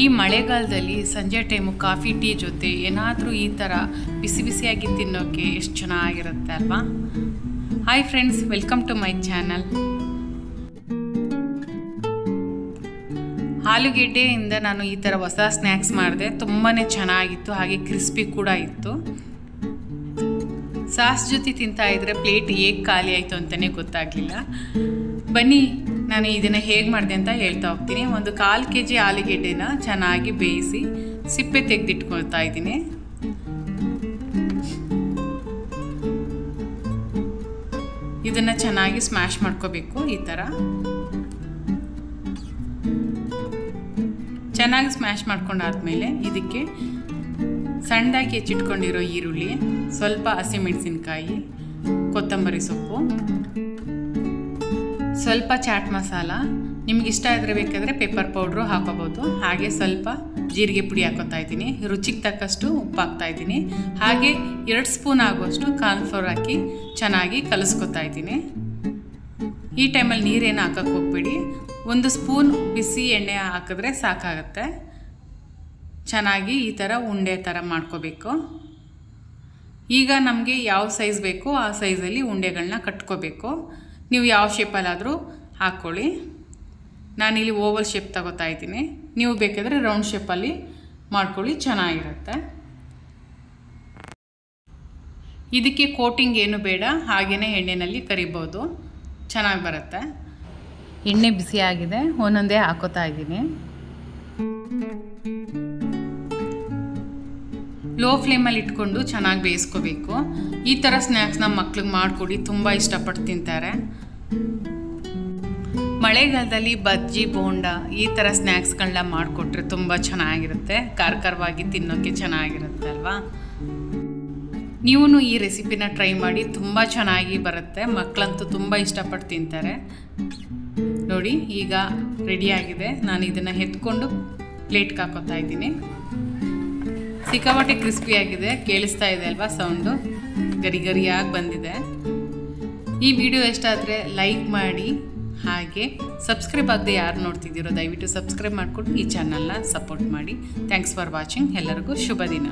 ಈ ಮಳೆಗಾಲದಲ್ಲಿ ಸಂಜೆ ಟೈಮು ಕಾಫಿ, ಟೀ ಜೊತೆ ಏನಾದರೂ ಈ ಥರ ಬಿಸಿ ಬಿಸಿಯಾಗಿ ತಿನ್ನೋಕ್ಕೆ ಎಷ್ಟು ಚೆನ್ನಾಗಿರುತ್ತೆ ಅಲ್ವಾ? Hi friends welcome to my channel ಆಲೂಗೆಡ್ಡೆಯಿಂದ ನಾನು ಈ ಥರ ಹೊಸ ಸ್ನ್ಯಾಕ್ಸ್ ಮಾಡಿದೆ. ತುಂಬಾ ಚೆನ್ನಾಗಿತ್ತು, ಹಾಗೆ ಕ್ರಿಸ್ಪಿ ಕೂಡ ಇತ್ತು. ಸಾಸ್ ಜೊತೆ ತಿಂತಾ ಇದ್ರೆ ಪ್ಲೇಟ್ ಹೇಗೆ ಖಾಲಿ ಆಯಿತು ಅಂತಲೇ ಗೊತ್ತಾಗಲಿಲ್ಲ. ಬನ್ನಿ ನಾನು ಇದನ್ನು ಹೇಗೆ ಮಾಡಿದೆ ಅಂತ ಹೇಳ್ತಾ ಹೋಗ್ತೀನಿ. ಒಂದು ಕಾಲು ಕೆ ಜಿ ಆಲೂಗೆಡ್ಡೆನ ಚೆನ್ನಾಗಿ ಬೇಯಿಸಿ ಸಿಪ್ಪೆ ತೆಗೆದಿಟ್ಕೊಳ್ತಾ ಇದ್ದೀನಿ. ಇದನ್ನು ಚೆನ್ನಾಗಿ ಸ್ಮ್ಯಾಶ್ ಮಾಡ್ಕೋಬೇಕು ಈ ಥರ ಚೆನ್ನಾಗಿ ಸ್ಮ್ಯಾಶ್ ಮಾಡ್ಕೊಂಡಾದ್ಮೇಲೆ ಇದಕ್ಕೆ ಸಣ್ಣದಾಗಿ ಹೆಚ್ಚಿಟ್ಕೊಂಡಿರೋ ಈರುಳ್ಳಿ, ಸ್ವಲ್ಪ ಹಸಿಮೆಣಸಿನ್ಕಾಯಿ, ಕೊತ್ತಂಬರಿ ಸೊಪ್ಪು. ಸ್ವಲ್ಪ ಚಾಟ್ ಮಸಾಲ, ನಿಮ್ಗೆ ಇಷ್ಟ ಆದರೆ ಬೇಕಾದರೆ ಪೆಪ್ಪರ್ ಪೌಡ್ರು ಹಾಕೋಬೋದು. ಹಾಗೆ ಸ್ವಲ್ಪ ಜೀರಿಗೆ ಪುಡಿ ಹಾಕೋತಾ ಇದ್ದೀನಿ. ರುಚಿಗೆ ತಕ್ಕಷ್ಟು ಉಪ್ಪು ಹಾಕ್ತಾ ಇದ್ದೀನಿ. ಹಾಗೆ ಎರಡು ಸ್ಪೂನ್ ಆಗುವಷ್ಟು ಕಾರ್ನ್ಫ್ಲೋರ್ ಹಾಕಿ ಚೆನ್ನಾಗಿ ಕಲಿಸ್ಕೊತಾ ಇದ್ದೀನಿ. ಈ ಟೈಮಲ್ಲಿ ನೀರೇನು ಹಾಕಕ್ಕೆ ಹೋಗ್ಬೇಡಿ. ಒಂದು ಸ್ಪೂನ್ ಬಿಸಿ ಎಣ್ಣೆ ಹಾಕಿದ್ರೆ ಸಾಕಾಗುತ್ತೆ. ಚೆನ್ನಾಗಿ ಈ ಥರ ಉಂಡೆ ಥರ ಮಾಡ್ಕೋಬೇಕು. ಈಗ ನಮಗೆ ಯಾವ ಸೈಜ್ ಬೇಕೋ ಆ ಸೈಜಲ್ಲಿ ಉಂಡೆಗಳನ್ನ ಕಟ್ಕೋಬೇಕು. ನೀವು ಯಾವ ಶೇಪಲ್ಲಾದರೂ ಹಾಕ್ಕೊಳ್ಳಿ ನಾನಿಲ್ಲಿ ಓವಲ್ ಶೇಪ್ ತಗೋತಾ ಇದ್ದೀನಿ. ನೀವು ಬೇಕಾದರೆ ರೌಂಡ್ ಶೇಪಲ್ಲಿ ಮಾಡ್ಕೊಳ್ಳಿ, ಚೆನ್ನಾಗಿರುತ್ತೆ. ಇದಕ್ಕೆ ಕೋಟಿಂಗ್ ಏನು ಬೇಡ ಹಾಗೆಯೇ ಎಣ್ಣೆಯಲ್ಲಿ ಕರಿಬೋದು. ಚೆನ್ನಾಗಿ ಬರುತ್ತೆ. ಎಣ್ಣೆ ಬಿಸಿಯಾಗಿದೆ, ಒಂದೊಂದೇ ಹಾಕೋತಾ ಇದ್ದೀನಿ. ಲೋ ಫ್ಲೇಮಲ್ಲಿ ಇಟ್ಕೊಂಡು ಚೆನ್ನಾಗಿ ಬೇಯಿಸ್ಕೋಬೇಕು. ಈ ಥರ ಸ್ನ್ಯಾಕ್ಸ್ ನಮ್ಮ ಮಕ್ಳಿಗೆ ಮಾಡಿಕೊಡಿ, ತುಂಬ ಇಷ್ಟಪಟ್ಟು ತಿಂತಾರೆ. ಮಳೆಗಾಲದಲ್ಲಿ ಬಜ್ಜಿ, ಬೋಂಡ ಈ ಥರ ಸ್ನ್ಯಾಕ್ಸ್ಗಳನ್ನ ಮಾಡಿಕೊಟ್ರೆ ತುಂಬ ಚೆನ್ನಾಗಿರುತ್ತೆ. ಖಾರ ತಿನ್ನೋಕ್ಕೆ ಚೆನ್ನಾಗಿರುತ್ತೆ ಅಲ್ವಾ? ನೀವು ಈ ರೆಸಿಪಿನ ಟ್ರೈ ಮಾಡಿ, ತುಂಬ ಚೆನ್ನಾಗಿ ಬರುತ್ತೆ. ಮಕ್ಕಳಂತೂ ತುಂಬ ಇಷ್ಟಪಟ್ಟು ತಿಂತಾರೆ. ನೋಡಿ, ಈಗ ರೆಡಿಯಾಗಿದೆ ನಾನು ಇದನ್ನು ಎತ್ಕೊಂಡು ಪ್ಲೇಟ್ಗೆ ಹಾಕೋತಾ ಇದ್ದೀನಿ. ಸಿಕ್ಕಾಪಟ್ಟೆ ಕ್ರಿಸ್ಪಿಯಾಗಿದೆ ಕೇಳಿಸ್ತಾ ಇದೆ ಅಲ್ವಾ ಸೌಂಡು ಗರಿ ಗರಿಯಾಗಿ ಬಂದಿದೆ. ಈ ವಿಡಿಯೋ ಎಷ್ಟಾದರೆ ಲೈಕ್ ಮಾಡಿ, ಹಾಗೆ ಸಬ್ಸ್ಕ್ರೈಬ್ ಆಗದೆ ಯಾರು ನೋಡ್ತಿದ್ದೀರೋ ದಯವಿಟ್ಟು ಸಬ್ಸ್ಕ್ರೈಬ್ ಮಾಡಿಕೊಂಡು ಈ ಚಾನಲ್ನ ಸಪೋರ್ಟ್ ಮಾಡಿ. ಥ್ಯಾಂಕ್ಸ್ ಫಾರ್ ವಾಚಿಂಗ್ ಎಲ್ಲರಿಗೂ ಶುಭ ದಿನ